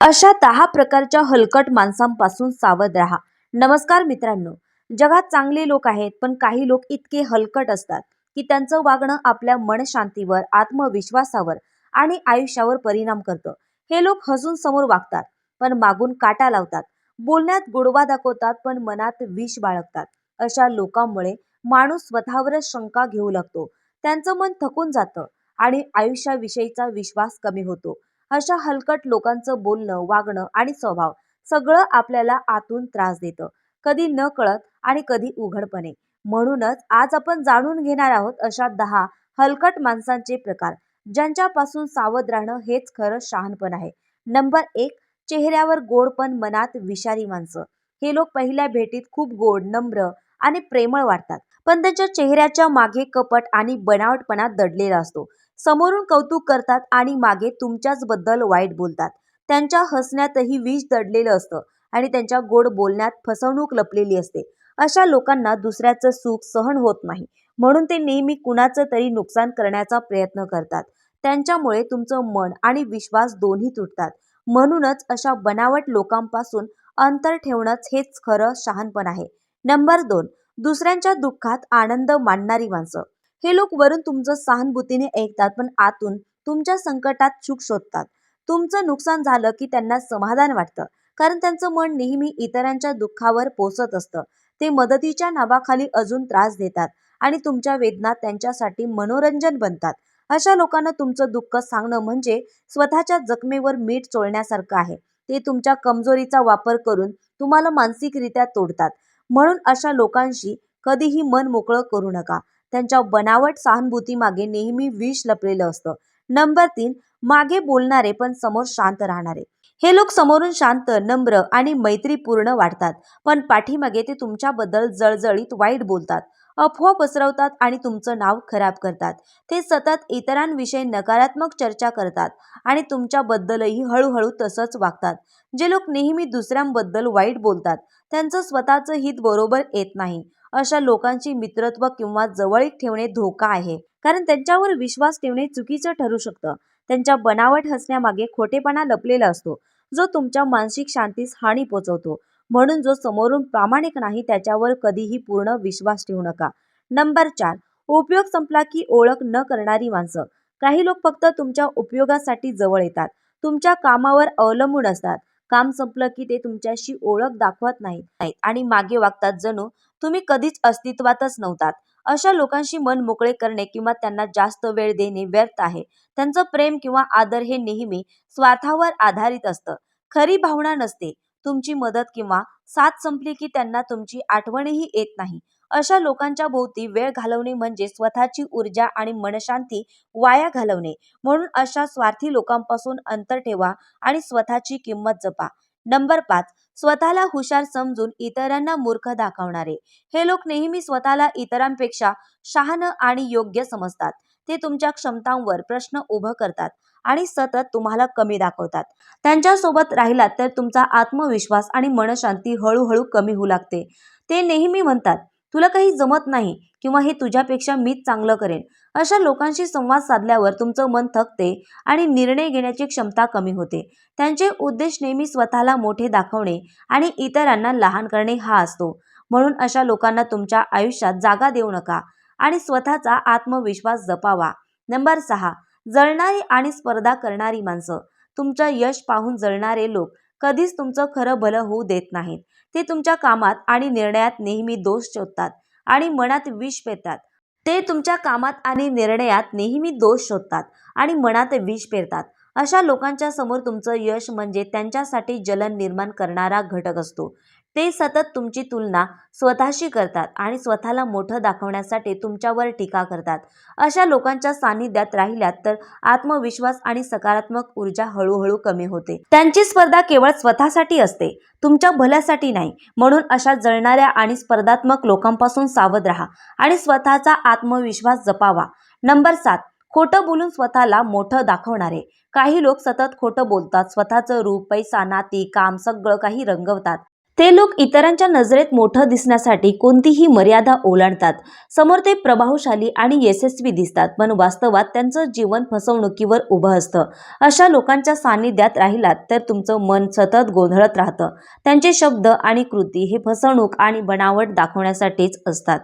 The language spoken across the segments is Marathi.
अशा दहा प्रकारच्या हलकट माणसांपासून सावध राहा. नमस्कार मित्रांनो. जगात चांगले लोक आहेत पण काही लोक इतके हलकट असतात की त्यांचं वागणं आपल्या मनशांतीवर आत्मविश्वासावर आणि आयुष्यावर परिणाम करतं. हे लोक हसून समोर वागतात पण मागून काटा लावतात. बोलण्यात गोडवा दाखवतात पण मनात विष बाळगतात. अशा लोकांमुळे माणूस स्वतःवरच शंका घेऊ लागतो. त्यांचं मन थकून जातं आणि आयुष्याविषयीचा विश्वास कमी होतो. अशा हलकट लोकांचं बोलणं वागणं आणि स्वभाव सगळं आपल्याला आतून त्रास देतं. कधी न कळत आणि कधी उघडपणे. म्हणूनच आज आपण जाणून घेणार आहोत अशा दहा हलकट माणसांचे प्रकार ज्यांच्यापासून सावध राहणं हेच खरं शहाणपण आहे. नंबर एक चेहऱ्यावर गोड पण मनात विषारी माणसं. हे लोक पहिल्या भेटीत खूप गोड नम्र आणि प्रेमळ वाटतात. पण त्यांच्या चेहऱ्याच्या मागे कपट आणि बनावटपणा दडलेला असतो. समोरून कौतुक करतात आणि मागे तुमच्याच बद्दल वाईट बोलतात. त्यांच्या हसण्यातही विष दडलेलं असतं आणि त्यांच्या गोड बोलण्यात फसवणूक लपलेली असते. अशा लोकांना दुसऱ्याचं सुख सहन होत नाही. म्हणून ते नेहमी कुणाचं तरी नुकसान करण्याचा प्रयत्न करतात. त्यांच्यामुळे तुमचं मन आणि विश्वास दोन्ही तुटतात. म्हणूनच अशा बनावट लोकांपासून अंतर ठेवणंच हेच खरं शहाणपण आहे. नंबर दोन. दुसऱ्यांच्या दुःखात आनंद मानणारी माणसं. हे लोक वरून तुमचं सहानुभूतीने ऐकतात पण आतून तुमच्या संकटात चूक शोधतात. तुमचं नुकसान झालं की त्यांना समाधान वाटतं कारण त्यांचं मन नेहमी इतरांच्या दुःखावर पोसत असतं. ते मदतीच्या नावाखाली अजून त्रास देतात आणि तुमच्या वेदना त्यांच्यासाठी मनोरंजन बनतात. अशा लोकांना तुमचं दुःख सांगणं म्हणजे स्वतःच्या जखमेवर मीठ चोळण्यासारखं आहे. ते तुमच्या कमजोरीचा वापर करून तुम्हाला मानसिकरित्या तोडतात. म्हणून अशा लोकांशी कधीही मन मोकळं करू नका. त्यांच्या बनावट सहानुभूतीमागे नेहमी विष लपलेलं असतं. नंबर तीन मागे बोलणारे पण समोर शांत राहणारे. हे लोक समोरून शांत नम्र आणि मैत्रीपूर्ण वाटतात पण पाठीमागे ते तुमच्याबद्दल जळजळीत वाईट बोलतात. अफवा पसरवतात आणि तुमचं नाव खराब करतात. ते सतत इतरांविषयी नकारात्मक चर्चा करतात आणि तुमच्याबद्दलही हळूहळू तसंच वागतात. जे लोक नेहमी दुसऱ्यांबद्दल वाईट बोलतात त्यांचं स्वतःचं हित बरोबर येत नाही. अशा लोकांची मित्रत्व किंवा जवळीक ठेवणे धोका आहे. कारण त्यांच्यावर विश्वास ठेवणे चुकीचं ठरू शकतं. त्यांच्या बनावट हसण्यामागे खोटेपणा लपलेला असतो. जो तुमच्या मानसिक शांतीस हानी पोचवतो. म्हणून जो समोरून प्रामाणिक नाही त्याच्यावर कधीही पूर्ण विश्वास ठेवू नका. नंबर चार उपयोग संपला की ओळख न करणारी माणसं. काही लोक फक्त तुमच्या उपयोगासाठी जवळ येतात. तुमच्या कामावर अवलंबून असतात. काम संपलं की ते तुमच्याशी ओळख दाखवत नाहीत. आणि मागे वागतात जणू तुम्ही कधीच अस्तित्वातच नव्हतात. अशा लोकांशी मन मोकळे करणे किंवा त्यांना जास्त वेळ देणे व्यर्थ आहे. त्यांचं प्रेम किंवा आदर हे नेहमी स्वार्थावर आधारित असतं. खरी भावना नसते. तुमची मदत किंवा साथ संपली की त्यांना तुमची आठवणही येत नाही. अशा लोकांच्या भोवती वेळ घालवणे म्हणजे स्वतःची ऊर्जा आणि मनशांती वाया घालवणे. म्हणून अशा स्वार्थी लोकांपासून अंतर ठेवा आणि स्वतःची किंमत जपा. नंबर पाच स्वतःला हुशार समजून इतरांना मूर्ख दाखवणारे. हे लोक नेहमी स्वतःला इतरांपेक्षा शहाण आणि योग्य समजतात. ते तुमच्या क्षमतांवर प्रश्न उभं करतात आणि सतत तुम्हाला कमी दाखवतात. त्यांच्यासोबत राहिलात तर तुमचा आत्मविश्वास आणि मनशांती हळूहळू कमी होऊ लागते. ते नेहमी म्हणतात तुला काही जमत नाही किंवा हे तुझ्यापेक्षा मीच चांगलं करेन. अशा लोकांशी संवाद साधल्यावर तुमचं मन थकते आणि निर्णय घेण्याची क्षमता कमी होते. त्यांचे उद्देश नेहमी स्वतःला मोठे दाखवणे आणि इतरांना लहान करणे हा असतो. म्हणून अशा लोकांना तुमच्या आयुष्यात जागा देऊ नका आणि स्वतःचा आत्मविश्वास जपावा. नंबर सहा जळणारी आणि स्पर्धा करणारी माणसं. तुमचं यश पाहून जळणारे लोक कधीच तुमचं खरं भलं होऊ देत नाहीत. ते तुमच्या कामात आणि निर्णयात नेहमी दोष शोधतात आणि मनात विष पेतात. ते तुमच्या कामात आणि निर्णयात नेहमी दोष शोधतात आणि मनात विष पेरतात. अशा लोकांच्या समोर तुमचं यश म्हणजे त्यांच्यासाठी जलन निर्माण करणारा घटक असतो. ते सतत तुमची तुलना स्वतःशी करतात आणि स्वतःला मोठं दाखवण्यासाठी तुमच्यावर टीका करतात. अशा लोकांच्या सानिध्यात राहिल्यात तर आत्मविश्वास आणि सकारात्मक ऊर्जा हळूहळू कमी होते. त्यांची स्पर्धा केवळ स्वतःसाठी असते तुमच्या भल्यासाठी नाही. म्हणून अशा जळणाऱ्या आणि स्पर्धात्मक लोकांपासून सावध राहा आणि स्वतःचा आत्मविश्वास जपावा. नंबर सात खोटं बोलून स्वतःला मोठं दाखवणारे. काही लोक सतत खोटं बोलतात. स्वतःचं रूप पैसा नाती काम सगळं काही रंगवतात. ते लोक इतरांच्या नजरेत मोठं दिसण्यासाठी कोणतीही मर्यादा ओलांडतात. समोर ते प्रभावशाली आणि यशस्वी दिसतात पण वास्तवात त्यांचं जीवन फसवणुकीवर उभं असतं. अशा लोकांच्या सान्निध्यात राहिलात तर तुमचं मन सतत गोंधळत राहतं. त्यांचे शब्द आणि कृती हे फसवणूक आणि बनावट दाखवण्यासाठीच असतात.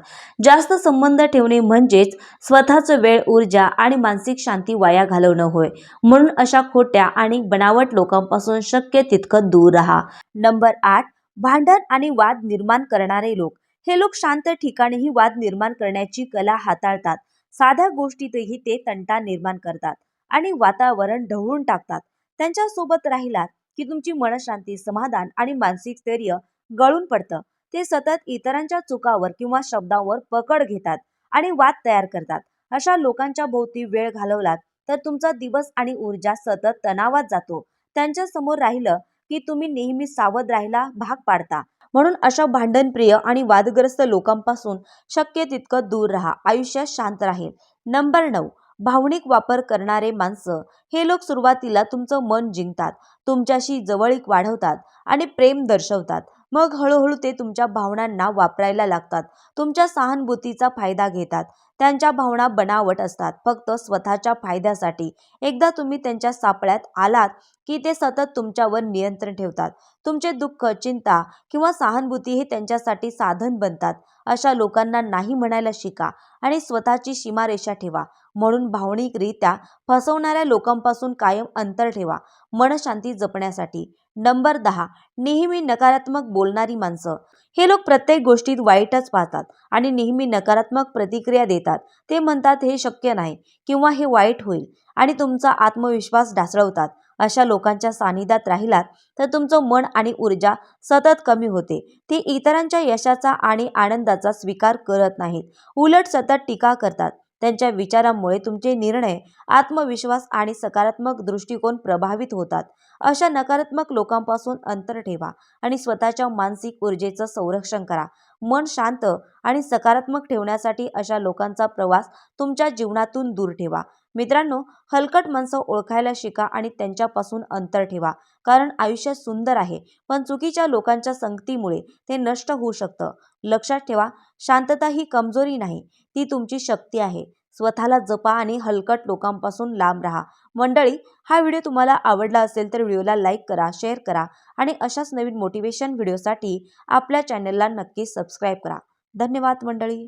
जास्त संबंध ठेवणे म्हणजेच स्वतःचं वेळ ऊर्जा आणि मानसिक शांती वाया घालवणं होय. म्हणून अशा खोट्या आणि बनावट लोकांपासून शक्य तितकं दूर राहा. नंबर आठ भांडण आणि वाद निर्माण करणारे लोक. हे लोक शांत ठिकाणीही वाद निर्माण करण्याची कला हाताळतात. साध्या गोष्टीतही ते तंटा निर्माण करतात आणि वातावरण ढवळून टाकतात. त्यांच्यासोबत राहिलात की तुमची मनशांती समाधान आणि मानसिक स्थैर्य गळून पडतं. ते सतत इतरांच्या चुकावर किंवा शब्दांवर पकड घेतात आणि वाद तयार करतात. अशा लोकांच्या भोवती वेळ घालवलात तर तुमचा दिवस आणि ऊर्जा सतत तणावात जातो. त्यांच्यासमोर राहिलं की तुम्ही नेहमी सावध राहायला भाग पाडता. म्हणून अशा भांडणप्रिय आणि वादग्रस्त लोकांपासून शक्य तितकं दूर राहा. आयुष्यात शांत राहील. नंबर नऊ. भावनिक वापर करणारे माणसं. हे लोक सुरुवातीला तुमचं मन जिंकतात. तुमच्याशी जवळीक वाढवतात आणि प्रेम दर्शवतात. मग हळूहळू ते तुमच्या भावनांना वापरायला लागतात. तुमच्या सहानुभूतीचा फायदा घेतात. त्यांच्या भावना बनावट असतात. फक्त स्वतःच्या फायद्यासाठी. एकदा तुम्ही त्यांच्या सापळ्यात आलात की ते सतत तुमच्यावर नियंत्रण ठेवतात. तुमचे दुःख चिंता किंवा सहानुभूती हे त्यांच्यासाठी साधन बनतात. अशा लोकांना नाही म्हणायला शिका आणि स्वतःची सीमारेषा ठेवा. म्हणून भावनिकरित्या फसवणाऱ्या लोकांपासून कायम अंतर ठेवा. मनशांती जपण्यासाठी. नंबर दहा. नेहमी नकारात्मक बोलणारी माणसं. हे लोक प्रत्येक गोष्टीत वाईटच पाहतात आणि नेहमी नकारात्मक प्रतिक्रिया देतात. ते म्हणतात हे शक्य नाही किंवा हे वाईट होईल आणि तुमचा आत्मविश्वास ढासळवतात. अशा लोकांच्या सानिध्यात राहिलात तर तुमचं मन आणि ऊर्जा सतत कमी होते. ते इतरांच्या यशाचा आणि आनंदाचा स्वीकार करत नाहीत. उलट सतत टीका करतात. त्यांच्या विचारांमुळे तुमचे निर्णय आत्मविश्वास आणि सकारात्मक दृष्टिकोन प्रभावित होतात. अशा नकारात्मक लोकांपासून अंतर ठेवा आणि स्वतःच्या मानसिक ऊर्जेचं संरक्षण करा. मन शांत आणि सकारात्मक ठेवण्यासाठी अशा लोकांचा प्रवास तुमच्या जीवनातून दूर ठेवा. मित्रांनो हलकट माणसं ओळखायला शिका आणि त्यांच्यापासून अंतर ठेवा कारण आयुष्य सुंदर आहे पण चुकीच्या लोकांच्या संगतीमुळे ते नष्ट होऊ शकतं. लक्षात ठेवा शांतता ही कमजोरी नाही ती तुमची शक्ती आहे. स्वतःला जपा आणि हलकट लोकांपासून लांब राहा. मंडळी हा व्हिडिओ तुम्हाला आवडला असेल तर व्हिडिओला लाईक करा शेअर करा आणि अशाच नवीन मोटिवेशन व्हिडिओसाठी आपल्या चॅनलला नक्की सबस्क्राईब करा. धन्यवाद मंडळी.